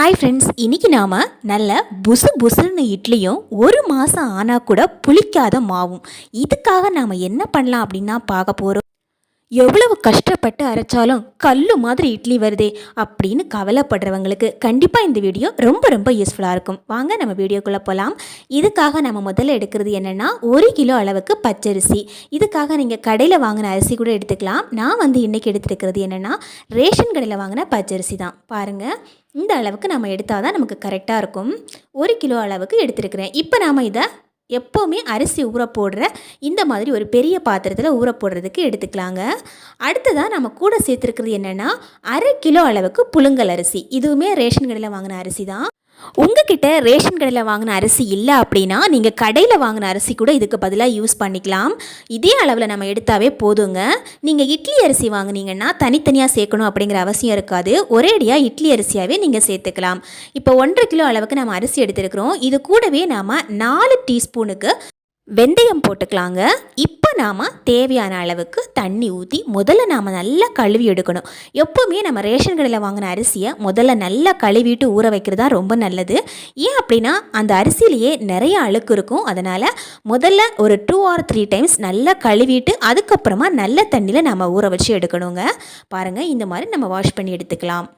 Hi friends இன்றைக்கி நாம் நல்ல புசு புசுன்னு இட்லியும் ஒரு மாதம் ஆனால் கூட புளிக்காத மாவும். இதுக்காக நாம் என்ன பண்ணலாம் அப்படின்னா பார்க்க போகிறோம் எவ்வளவு கஷ்டப்பட்டு அரைச்சாலும் கல்லு மாதிரி இட்லி வருதே அப்படின்னு கவலைப்படுறவங்களுக்கு கண்டிப்பாக இந்த வீடியோ ரொம்ப ரொம்ப யூஸ்ஃபுல்லாக இருக்கும். வாங்க நம்ம வீடியோக்குள்ளே போகலாம் இதுக்காக நம்ம முதல்ல எடுக்கிறது என்னென்னா ஒரு கிலோ அளவுக்கு பச்சரிசி. இதுக்காக நீங்கள் கடையில் வாங்கின அரிசி கூட எடுத்துக்கலாம். நான் வந்து இன்றைக்கி எடுத்துருக்கிறது என்னென்னா ரேஷன் கடையில் வாங்கின பச்சரிசி தான். பாருங்கள் இந்த அளவுக்கு நம்ம எடுத்தால் தான் நமக்கு கரெக்டாக இருக்கும். ஒரு கிலோ அளவுக்கு எடுத்துருக்கிறேன். இப்போ நாம் இதை எப்போவுமே அரிசி ஊற போடுற இந்த மாதிரி ஒரு பெரிய பாத்திரத்தில் ஊற போடுறதுக்கு எடுத்துக்கலாங்க. அடுத்ததாக நம்ம கூட சேர்த்துருக்கிறது என்னென்னா அரை கிலோ அளவுக்கு புழுங்கல் அரிசி. இதுவுமே ரேஷன் கடையில் வாங்கின அரிசி தான் உங்ககிட்ட ரேஷன் கடையில் வாங்கின அரிசி இல்லை அப்படின்னா நீங்கள் கடையில் வாங்கின அரிசி கூட இதுக்கு பதிலாக யூஸ் பண்ணிக்கலாம். இதே அளவில் நம்ம எடுத்தாவே போதுங்க. நீங்கள் இட்லி அரிசி வாங்கினீங்கன்னா தனித்தனியாக சேர்க்கணும் அப்படிங்கிற அவசியம் இருக்காது. ஒரேடியாக இட்லி அரிசியாகவே நீங்கள் சேர்த்துக்கலாம். இப்போ ஒன்றரை கிலோ அளவுக்கு நம்ம அரிசி எடுத்துருக்கிறோம். இது கூடவே நாம் நாலு டீஸ்பூனுக்கு வெந்தயம் போட்டுக்கலாங்க. இப்போ நாம் தேவையான அளவுக்கு தண்ணி ஊற்றி முதல்ல நாம் நல்லா கழுவி எடுக்கணும். எப்போவுமே நம்ம ரேஷன் கடையில் வாங்கின அரிசியை முதல்ல நல்லா கழுவிட்டு ஊற வைக்கிறது தான் ரொம்ப நல்லது. ஏன் அப்படின்னா அந்த அரிசியிலேயே நிறைய அழுக்கு இருக்கும். அதனால் முதல்ல ஒரு டூ ஆர் த்ரீ டைம்ஸ் நல்லா கழுவிட்டு அதுக்கப்புறமா நல்ல தண்ணியில் நம்ம ஊற வச்சு எடுக்கணுங்க. பாருங்கள் இந்த மாதிரி நம்ம வாஷ் பண்ணி எடுத்துக்கலாம்.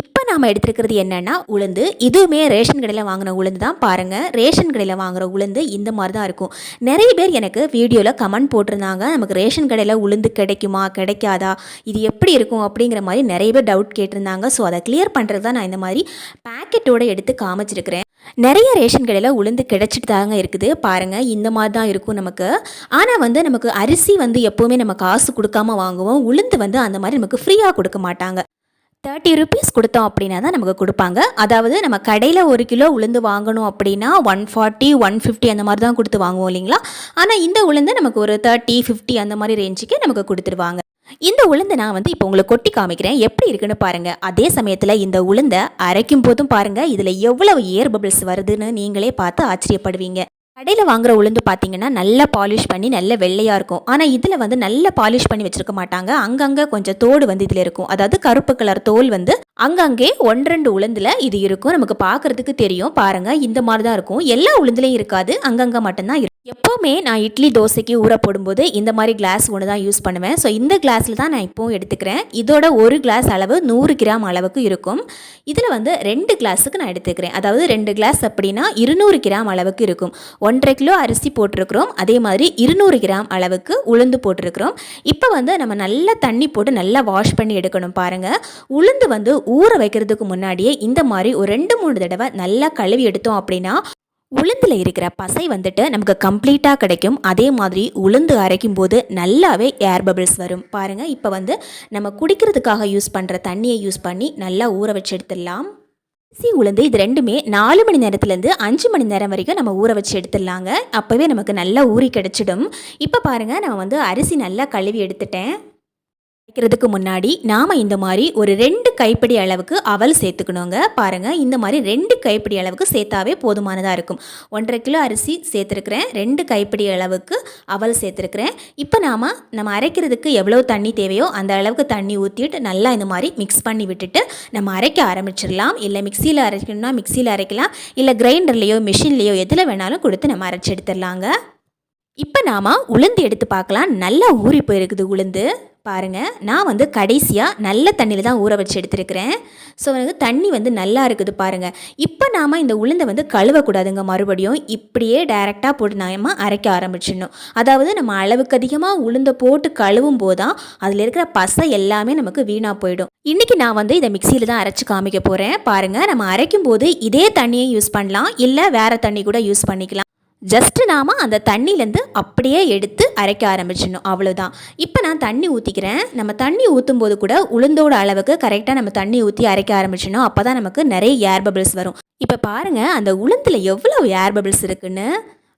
இப்போ நாம் எடுத்துருக்கிறது என்னென்னா உளுந்து. இதுவுமே ரேஷன் கடையில் வாங்கின உளுந்து தான். பாருங்கள் ரேஷன் கடையில் வாங்குகிற உளுந்து இந்த மாதிரி தான் இருக்கும். நிறைய பேர் எனக்கு வீடியோவில் கமெண்ட் போட்டிருந்தாங்க. நமக்கு ரேஷன் கடையில் உளுந்து கிடைக்குமா கிடைக்காதா இது எப்படி இருக்கும் அப்படிங்கிற மாதிரி நிறைய பேர் டவுட் கேட்டிருந்தாங்க. ஸோ அதை கிளியர் பண்ணுறது தான் நான் இந்த மாதிரி பேக்கெட்டோடு எடுத்து காமிச்சிருக்கிறேன். நிறைய ரேஷன் கடையில் உளுந்து கிடைச்சிட்டு தாங்க இருக்குது. பாருங்கள் இந்த மாதிரி தான் இருக்கும் நமக்கு. ஆனால் வந்து நமக்கு அரிசி வந்து எப்போவுமே நம்ம காசு கொடுக்காம வாங்குவோம். உளுந்து வந்து அந்த மாதிரி நமக்கு ஃப்ரீயாக கொடுக்க மாட்டாங்க. தேர்ட்டி ருபீஸ் கொடுத்தோம் அப்படின்னா தான் நமக்கு கொடுப்பாங்க. அதாவது நம்ம கடையில் ஒரு கிலோ உளுந்து வாங்கணும் அப்படின்னா ஒன் ஃபார்ட்டி ஒன் ஃபிஃப்டி அந்த மாதிரி தான் கொடுத்து வாங்குவோம் இல்லைங்களா? ஆனால் இந்த உளுந்து நமக்கு ஒரு தேர்ட்டி ஃபிஃப்டி அந்த மாதிரி ரேஞ்சுக்கு நமக்கு கொடுத்துருவாங்க. இந்த உளுந்தை நான் வந்து இப்போ உங்களுக்கு கொட்டி காமிக்கிறேன். எப்படி இருக்குன்னு பாருங்கள் அதே சமயத்தில் இந்த உளுந்தை அரைக்கும் போதும் பாருங்கள் இதில் எவ்வளவு ஏர் பபிள்ஸ் வருதுன்னு நீங்களே பார்த்து ஆச்சரியப்படுவீங்க. கடையில் வாங்குற உளுந்து பார்த்தீங்கன்னா நல்லா பாலிஷ் பண்ணி நல்ல வெள்ளையாக இருக்கும். ஆனால் இதில் வந்து நல்லா பாலிஷ் பண்ணி வச்சுருக்க மாட்டாங்க. அங்கங்கே கொஞ்சம் தோடு வந்து இதில் இருக்கும். அதாவது கருப்பு கலர் தோல் வந்து அங்கங்கே ஒன்றெண்டு உளுந்தில் இது இருக்கும். நமக்கு பார்க்குறதுக்கு தெரியும். பாருங்கள் இந்த மாதிரி தான் இருக்கும். எல்லா உளுந்துலையும் இருக்காது. அங்கங்கே மட்டும்தான் இருக்கும் எப்போவுமே நான் இட்லி தோசைக்கு ஊற போடும்போது இந்த மாதிரி கிளாஸ் ஒன்று தான் யூஸ் பண்ணுவேன். ஸோ இந்த கிளாஸில் தான் நான் இப்போவும் எடுத்துக்கிறேன். இதோட ஒரு கிளாஸ் அளவு நூறு கிராம் அளவுக்கு இருக்கும். இதில் வந்து ரெண்டு கிளாஸுக்கு நான் எடுத்துக்கிறேன். அதாவது ரெண்டு கிளாஸ் அப்படின்னா இருநூறு கிராம் அளவுக்கு இருக்கும். ஒன்றரை கிலோ அரிசி போட்டிருக்கிறோம். அதே மாதிரி இருநூறு கிராம் அளவுக்கு உளுந்து போட்டிருக்கிறோம். இப்போ வந்து நம்ம நல்லா தண்ணி போட்டு நல்லா வாஷ் பண்ணி எடுக்கணும் பாருங்கள் உளுந்து வந்து ஊற வைக்கிறதுக்கு முன்னாடியே இந்த மாதிரி ஒரு ரெண்டு மூணு தடவை நல்லா கழுவி எடுத்தோம் அப்படின்னா உளுந்தில் இருக்கிற பசை வந்துட்டு நமக்கு கம்ப்ளீட்டாக கிடைக்கும். அதே மாதிரி உளுந்து அரைக்கும் போது நல்லாவே ஏர் பபிள்ஸ் வரும். பாருங்கள் இப்போ வந்து நம்ம குடிக்கிறதுக்காக யூஸ் பண்ணுற தண்ணியை யூஸ் பண்ணி நல்லா ஊற வச்சு எடுத்துடலாம். அரிசி உளுந்து இது ரெண்டுமே நாலு மணி நேரத்துலேருந்து அஞ்சு மணி நேரம் வரைக்கும் நம்ம ஊற வச்சு எடுத்துடலாங்க. அப்போவே நமக்கு நல்லா ஊறி கிடச்சிடும். இப்போ பாருங்கள் நான் வந்து அரிசி நல்லா கழுவி எடுத்துட்டேன். வைக்கிறதுக்கு முன்னாடி நாம் இந்த மாதிரி ஒரு ரெண்டு கைப்பிடி அளவுக்கு அவல் சேர்த்துக்கணுங்க. பாருங்கள் இந்த மாதிரி ரெண்டு கைப்பிடி அளவுக்கு சேர்த்தாவே போதுமானதாக இருக்கும். ஒன்றரை கிலோ அரிசி சேர்த்துருக்குறேன். ரெண்டு கைப்பிடி அளவுக்கு அவல் சேர்த்துருக்குறேன். இப்போ நாம் நம்ம அரைக்கிறதுக்கு எவ்வளோ தண்ணி தேவையோ அந்த அளவுக்கு தண்ணி ஊற்றிட்டு நல்லா இந்த மாதிரி மிக்ஸ் பண்ணி விட்டுட்டு நம்ம அரைக்க ஆரம்பிச்சிடலாம். இல்லை மிக்சியில் அரைக்கணும்னா மிக்சியில் அரைக்கலாம். இல்லை கிரைண்டர்லேயோ மிஷின்லேயோ எதில் வேணாலும் கொடுத்து நம்ம அரைச்சி எடுத்துடலாங்க. இப்போ நாம் உளுந்து எடுத்து பார்க்கலாம். நல்லா ஊறி போயிருக்குது உளுந்து. பாருங்கள் நான் வந்து கடைசியாக நல்ல தண்ணியில் தான் ஊற வச்சு எடுத்துருக்கிறேன். ஸோ எனக்கு தண்ணி வந்து நல்லா இருக்குது பாருங்கள் இப்போ நாம் இந்த உளுந்தை வந்து கழுவக்கூடாதுங்க மறுபடியும். இப்படியே டைரெக்டாக போட்டு நாம அரைக்க ஆரம்பிச்சிடணும். அதாவது நம்ம அளவுக்கு அதிகமாக உளுந்தை போட்டு கழுவும் போது தான் அதில் இருக்கிற பசை எல்லாமே நமக்கு வீணாக போயிடும். இன்றைக்கி நான் வந்து இதை மிக்சியில் தான் அரைச்சி காமிக்க போகிறேன் பாருங்கள் நம்ம அரைக்கும் போது இதே தண்ணியை யூஸ் பண்ணலாம். இல்லை வேறு தண்ணி கூட யூஸ் பண்ணிக்கலாம். ஜஸ்ட்டு நாம் அந்த தண்ணியிலேருந்து அப்படியே எடுத்து அரைக்க ஆரம்பிச்சிடணும். அவ்வளோதான் இப்போ நான் தண்ணி ஊற்றிக்கிறேன் நம்ம தண்ணி ஊற்றும் போது கூட உளுந்தோட அளவுக்கு கரெக்டாக நம்ம தண்ணி ஊற்றி அரைக்க ஆரம்பிச்சிடணும். அப்போ தான் நமக்கு நிறைய ஏர் பபிள்ஸ் வரும். இப்போ பாருங்கள் அந்த உளுந்தில் எவ்வளோ ஏர் பபிள்ஸ் இருக்குன்னு?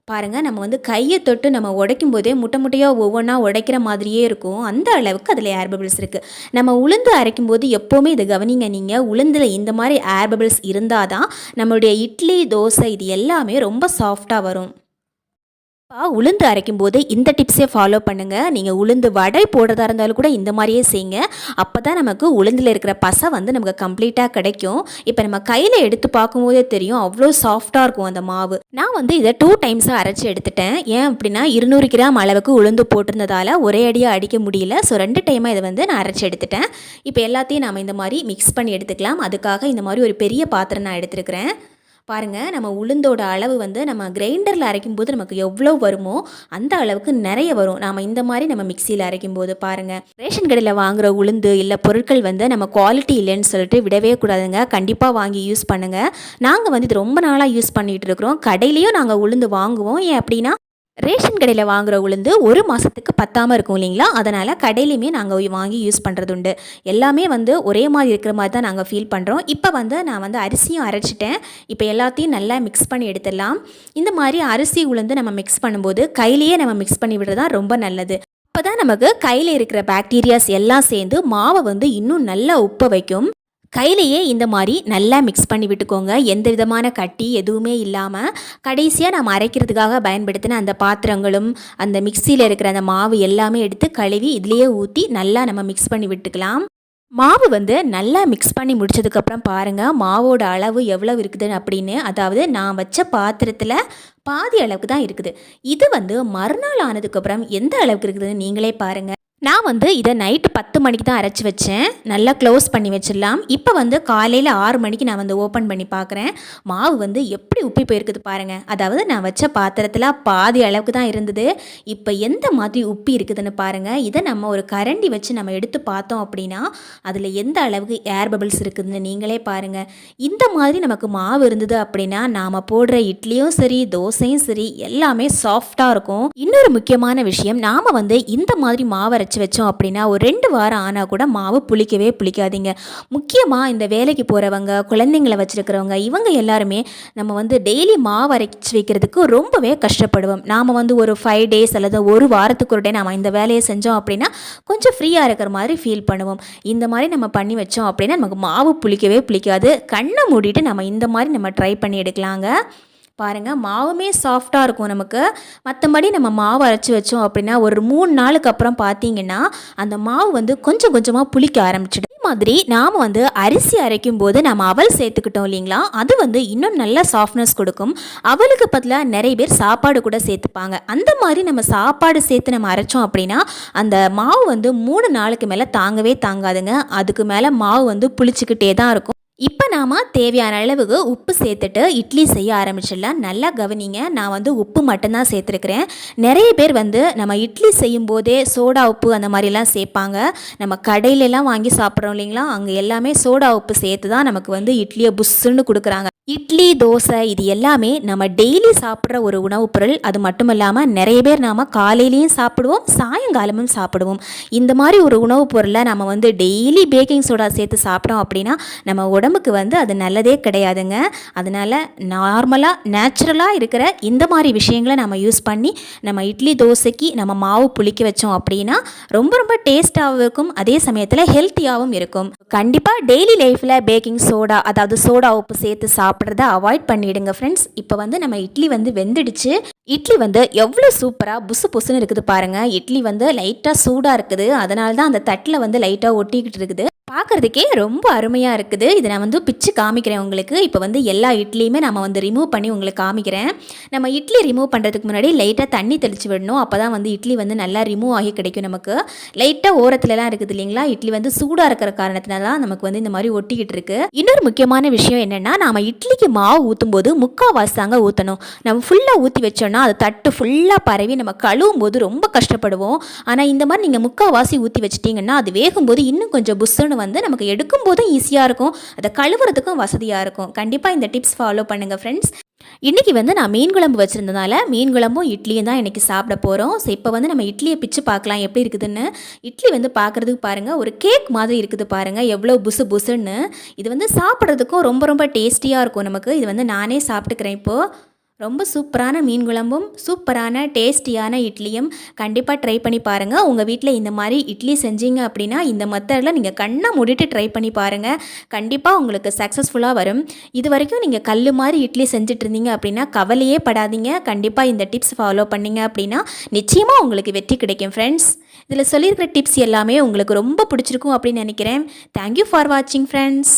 பாருங்கள் நம்ம வந்து கையை தொட்டு நம்ம உடைக்கும் போதே முட்டை முட்டையாக ஒவ்வொன்றா உடைக்கிற மாதிரியே இருக்கும். அந்த அளவுக்கு அதில் ஏர் பபிள்ஸ் இருக்குது நம்ம உளுந்து அரைக்கும் போது எப்போவுமே இதை கவனிங்க நீங்கள் உளுந்தில் இந்த மாதிரி ஏர் பபிள்ஸ் இருந்தால் தான் நம்மளுடைய இட்லி தோசை இது எல்லாமே ரொம்ப சாஃப்டாக வரும். இப்போ உளுந்து அரைக்கும் போது இந்த டிப்ஸே ஃபாலோ பண்ணுங்கள் நீங்கள் உளுந்து வடை போடுறதா இருந்தாலும் கூட இந்த மாதிரியே செய்யுங்க அப்போ தான் நமக்கு உளுந்தில் இருக்கிற பசை வந்து நமக்கு கம்ப்ளீட்டாக கிடைக்கும். இப்போ நம்ம கையில் எடுத்து பார்க்கும்போதே தெரியும் அவ்வளோ சாஃப்டாக இருக்கும் அந்த மாவு. நான் வந்து இதை டூ டைம்ஸாக அரைச்சி எடுத்துட்டேன். ஏன் அப்படின்னா இருநூறு கிராம் அளவுக்கு உளுந்து போட்டிருந்ததால் ஒரே அடியாக அடிக்க முடியல. ஸோ ரெண்டு டைமாக இதை வந்து நான் அரைச்சி எடுத்துட்டேன். இப்போ எல்லாத்தையும் நம்ம இந்த மாதிரி மிக்ஸ் பண்ணி எடுத்துக்கலாம். அதுக்காக இந்த மாதிரி ஒரு பெரிய பாத்திரம் நான் எடுத்துருக்கிறேன். பாருங்கள் நம்ம உளுந்தோட அளவு வந்து நம்ம கிரைண்டரில் அரைக்கும் போது நமக்கு எவ்வளோ வருமோ அந்த அளவுக்கு நிறைய வரும். நாம் இந்த மாதிரி நம்ம மிக்சியில் அரைக்கும் போது பாருங்கள் ரேஷன் கடையில் வாங்குகிற உளுந்து இல்லை பொருட்கள் வந்து நம்ம குவாலிட்டி இல்லைன்னு சொல்லிட்டு விடவே கூடாதுங்க. கண்டிப்பாக வாங்கி யூஸ் பண்ணுங்கள் நாங்கள் வந்து இது ரொம்ப நாளாக யூஸ் பண்ணிகிட்டு இருக்கிறோம். கடையிலையும் நாங்கள் உளுந்து வாங்குவோம். ஏன் அப்படின்னா ரேஷன் கடையில் வாங்குகிற உளுந்து ஒரு மாதத்துக்கு பத்தாமல் இருக்கும் இல்லைங்களா? அதனால் கடையிலையுமே நாங்கள் வாங்கி யூஸ் பண்ணுறது உண்டு. எல்லாமே வந்து ஒரே மாதிரி இருக்கிற மாதிரி தான் நாங்கள் ஃபீல் பண்ணுறோம் இப்போ வந்து நான் வந்து அரிசியும் அரைச்சிட்டேன். இப்போ எல்லாத்தையும் நல்லா மிக்ஸ் பண்ணி எடுத்துடலாம். இந்த மாதிரி அரிசி உளுந்து நம்ம மிக்ஸ் பண்ணும்போது கையிலேயே நம்ம மிக்ஸ் பண்ணி விடுறது தான் ரொம்ப நல்லது. அப்போ தான் நமக்கு கையில் இருக்கிற பாக்டீரியாஸ் எல்லாம் சேர்ந்து மாவை வந்து இன்னும் நல்லா உப்ப வைக்கும். கையிலையே இந்த மாதிரி நல்லா மிக்ஸ் பண்ணி விட்டுக்கோங்க. எந்த விதமான கட்டி எதுவுமே இல்லாமல் கடைசியாக நம்ம அரைக்கிறதுக்காக பயன்படுத்தின அந்த பாத்திரங்களும் அந்த மிக்சியில் இருக்கிற அந்த மாவு எல்லாமே எடுத்து கழுவி இதுலேயே ஊற்றி நல்லா நம்ம மிக்ஸ் பண்ணி விட்டுக்கலாம். மாவு வந்து நல்லா மிக்ஸ் பண்ணி முடிச்சதுக்கப்புறம் பாருங்கள் மாவோட அளவு எவ்வளோ இருக்குது அப்படின்னு. அதாவது நான் வச்ச பாத்திரத்தில் பாதி அளவுக்கு தான் இருக்குது. இது வந்து மறுநாள் ஆனதுக்கப்புறம் எந்த அளவுக்கு இருக்குதுன்னு நீங்களே பாருங்கள் நான் வந்து இதை நைட்டு பத்து மணிக்கு தான் அரைச்சி வச்சேன். நல்லா க்ளோஸ் பண்ணி வச்சிடலாம். இப்போ வந்து காலையில் ஆறு மணிக்கு நான் வந்து ஓப்பன் பண்ணி பார்க்குறேன். மாவு வந்து எப்படி உப்பி போயிருக்குது பாருங்கள் அதாவது நான் வச்ச பாத்திரத்தில் பாதி அளவுக்கு தான் இருந்தது. இப்போ எந்த மாதிரி உப்பி இருக்குதுன்னு பாருங்கள் இதை நம்ம ஒரு கரண்டி வச்சு நம்ம எடுத்து பார்த்தோம் அப்படின்னா அதில் எந்த அளவுக்கு ஏர் பபிள்ஸ் இருக்குதுன்னு நீங்களே பாருங்கள் இந்த மாதிரி நமக்கு மாவு இருந்தது அப்படின்னா நாம் போடுற இட்லியும் சரி தோசையும் சரி எல்லாமே சாஃப்டாக இருக்கும். இன்னொரு முக்கியமான விஷயம் நாம் வந்து இந்த மாதிரி மாவு அரைச்சி வச்சோம் அப்படின்னா ஒரு ரெண்டு வாரம் ஆனால் கூட மாவு புளிக்கவே புளிக்காதீங்க. முக்கியமாக இந்த வேலைக்கு போகிறவங்க குழந்தைங்களை வச்சுருக்கிறவங்க இவங்க எல்லாருமே நம்ம வந்து டெய்லி மாவு அரைச்சி வைக்கிறதுக்கு ரொம்பவே கஷ்டப்படுவோம். நாம் வந்து ஒரு ஃபைவ் டேஸ் அல்லது ஒரு வாரத்துக்கு ஒரு டே நம்ம இந்த வேலையை செஞ்சோம் அப்படின்னா கொஞ்சம் ஃப்ரீயாக இருக்கிற மாதிரி ஃபீல் பண்ணுவோம். இந்த மாதிரி நம்ம பண்ணி வச்சோம் அப்படின்னா நமக்கு மாவு புளிக்கவே புளிக்காது. கண்ணை மூடிட்டு நம்ம இந்த மாதிரி நம்ம ட்ரை பண்ணி எடுக்கலாங்க. பாருங்கள் மாவுமே சாஃப்டாக இருக்கும் நமக்கு. மற்றபடி நம்ம மாவு அரைச்சி வச்சோம் அப்படின்னா ஒரு மூணு நாளுக்கு அப்புறம் பார்த்தீங்கன்னா அந்த மாவு வந்து கொஞ்சம் கொஞ்சமாக புளிக்க ஆரம்பிச்சிடும். மாதிரி நாம் வந்து அரிசி அரைக்கும் போது நம்ம அவல் சேர்த்துக்கிட்டோம் இல்லைங்களா? அது வந்து இன்னும் நல்ல சாஃப்ட்னஸ் கொடுக்கும். அவளுக்கு பதிலாக நிறைய பேர் சாப்பாடு கூட சேர்த்துப்பாங்க. அந்த மாதிரி நம்ம சாப்பாடு சேர்த்து நம்ம அரைச்சோம் அப்படின்னா அந்த மாவு வந்து மூணு நாளுக்கு மேலே தாங்கவே தாங்காதுங்க. அதுக்கு மேலே மாவு வந்து புளிச்சிக்கிட்டே தான் இருக்கும். இப்போ நாம் தேவையான அளவுக்கு உப்பு சேர்த்துட்டு இட்லி செய்ய ஆரம்பிச்சிடலாம். நல்லா கவனிங்க. நான் வந்து உப்பு மட்டும்தான் சேர்த்துருக்குறேன். நிறைய பேர் வந்து நம்ம இட்லி செய்யும் போதே சோடா உப்பு அந்த மாதிரிலாம் சேர்ப்பாங்க. நம்ம கடையிலலாம் வாங்கி சாப்பிட்றோம் இல்லைங்களா? அங்கே எல்லாமே சோடா உப்பு சேர்த்து தான் நமக்கு வந்து இட்லியை புஷ்ஷுன்னு கொடுக்குறாங்க. இட்லி தோசை இது எல்லாமே நம்ம டெய்லி சாப்பிட்ற ஒரு உணவுப் பொருள். அது மட்டும் இல்லாமல் நிறைய பேர் நாம் காலையிலையும் சாப்பிடுவோம் சாயங்காலமும் சாப்பிடுவோம். இந்த மாதிரி ஒரு உணவுப் பொருளை நம்ம வந்து டெய்லி பேக்கிங் சோடா சேர்த்து சாப்பிட்டோம் அப்படின்னா நம்ம உடம்புக்கு வந்து அது நல்லதே கிடையாதுங்க. அதனால் நார்மலாக நேச்சுரலாக இருக்கிற இந்த மாதிரி விஷயங்களை நம்ம யூஸ் பண்ணி நம்ம இட்லி தோசைக்கு நம்ம மாவு புளிக்க வச்சோம் அப்படின்னா ரொம்ப ரொம்ப டேஸ்ட்டாகவும் இருக்கும். அதே சமயத்தில் ஹெல்த்தியாகவும் இருக்கும். கண்டிப்பாக டெய்லி லைஃப்பில் பேக்கிங் சோடா அதாவது சோடா உப்பு சேர்த்து சாப்பிட்டு சாப்பிட்றத அவாய்ட் பண்ணிவிடுங்க ஃப்ரெண்ட்ஸ் இப்போ வந்து நம்ம இட்லி வந்து வெந்துடுச்சு. இட்லி வந்து எவ்வளோ சூப்பராக புசு புசுன்னு இருக்குது பாருங்கள் இட்லி வந்து லைட்டாக சூடாக இருக்குது. அதனால தான் அந்த தட்டில் வந்து லைட்டாக ஒட்டிக்கிட்டு இருக்குது. பார்க்குறதுக்கே ரொம்ப அருமையாக இருக்குது. இதை நான் வந்து பிச்சு காமிக்கிறேன் உங்களுக்கு. இப்போ வந்து எல்லா இட்லியுமே நம்ம வந்து ரிமூவ் பண்ணி உங்களுக்கு காமிக்கிறேன். நம்ம இட்லி ரிமூவ் பண்ணுறதுக்கு முன்னாடி லைட்டாக தண்ணி தெளித்து விடணும். அப்போ தான் வந்து இட்லி வந்து நல்லா ரிமூவ் ஆகி கிடைக்கும் நமக்கு. லைட்டாக ஓரத்துலலாம் இருக்குது இல்லைங்களா? இட்லி வந்து சூடாக இருக்கிற காரணத்தினால தான் நமக்கு வந்து இந்த மாதிரி ஒட்டிக்கிட்டு இருக்குது இன்னொரு முக்கியமான விஷயம் என்னென்னா நம்ம இட்லிக்கு மாவு ஊற்றும் போது முக்கால்வாசி தாங்க ஊற்றணும் நம்ம ஃபுல்லாக ஊற்றி வச்சோன்னா அது தட்டு ஃபுல்லாக பரவி நம்ம கழுவும் போது ரொம்ப கஷ்டப்படுவோம். ஆனால் இந்த மாதிரி நீங்கள் முக்கால்வாசி ஊற்றி வச்சிட்டிங்கன்னா அது வேகும்போது இன்னும் கொஞ்சம் புஷ்ஷுன்னு வந்து நமக்கு எடுக்கும் போதும் ஈஸியாக இருக்கும். அதை கழுவுறதுக்கும் வசதியாக இருக்கும். கண்டிப்பாக இந்த டிப்ஸ் ஃபாலோ பண்ணுங்கள் ஃப்ரெண்ட்ஸ் இன்றைக்கி வந்து நான் மீன் குழம்பு வச்சுருந்தனால மீன் குழம்பும் இட்லியும் தான் இன்றைக்கி சாப்பிட போகிறோம் ஸோ இப்போ வந்து நம்ம இட்லியை பிச்சு பார்க்கலாம் எப்படி இருக்குதுன்னு. இட்லி வந்து பார்க்குறதுக்கு பாருங்கள் ஒரு கேக் மாதிரி இருக்குது பாருங்கள் எவ்வளோ புசு புசுன்னு. இது வந்து சாப்பிட்றதுக்கும் ரொம்ப ரொம்ப டேஸ்டியாக இருக்கும் நமக்கு. இது வந்து நானே சாப்பிட்டுக்கிறேன் இப்போது ரொம்ப சூப்பரான மீன் குழம்பும் சூப்பரான டேஸ்டியான இட்லியும் கண்டிப்பாக ட்ரை பண்ணி பாருங்கள் உங்கள் வீட்டில் இந்த மாதிரி இட்லி செஞ்சீங்க அப்படின்னா இந்த மெத்தடில் நீங்கள் கண்ணை மூடிட்டு ட்ரை பண்ணி பாருங்கள் கண்டிப்பாக உங்களுக்கு சக்ஸஸ்ஃபுல்லாக வரும். இது வரைக்கும் நீங்கள் கல் மாதிரி இட்லி செஞ்சுட்டு இருந்தீங்க அப்படின்னா கவலையே படாதீங்க. கண்டிப்பாக இந்த டிப்ஸ் ஃபாலோ பண்ணிங்க அப்படின்னா நிச்சயமாக உங்களுக்கு வெற்றி கிடைக்கும் ஃப்ரெண்ட்ஸ் இதில் சொல்லியிருக்கிற டிப்ஸ் எல்லாமே உங்களுக்கு ரொம்ப பிடிச்சிருக்கும் அப்படின்னு நினைக்கிறேன். தேங்க்யூ ஃபார் வாட்சிங் ஃப்ரெண்ட்ஸ்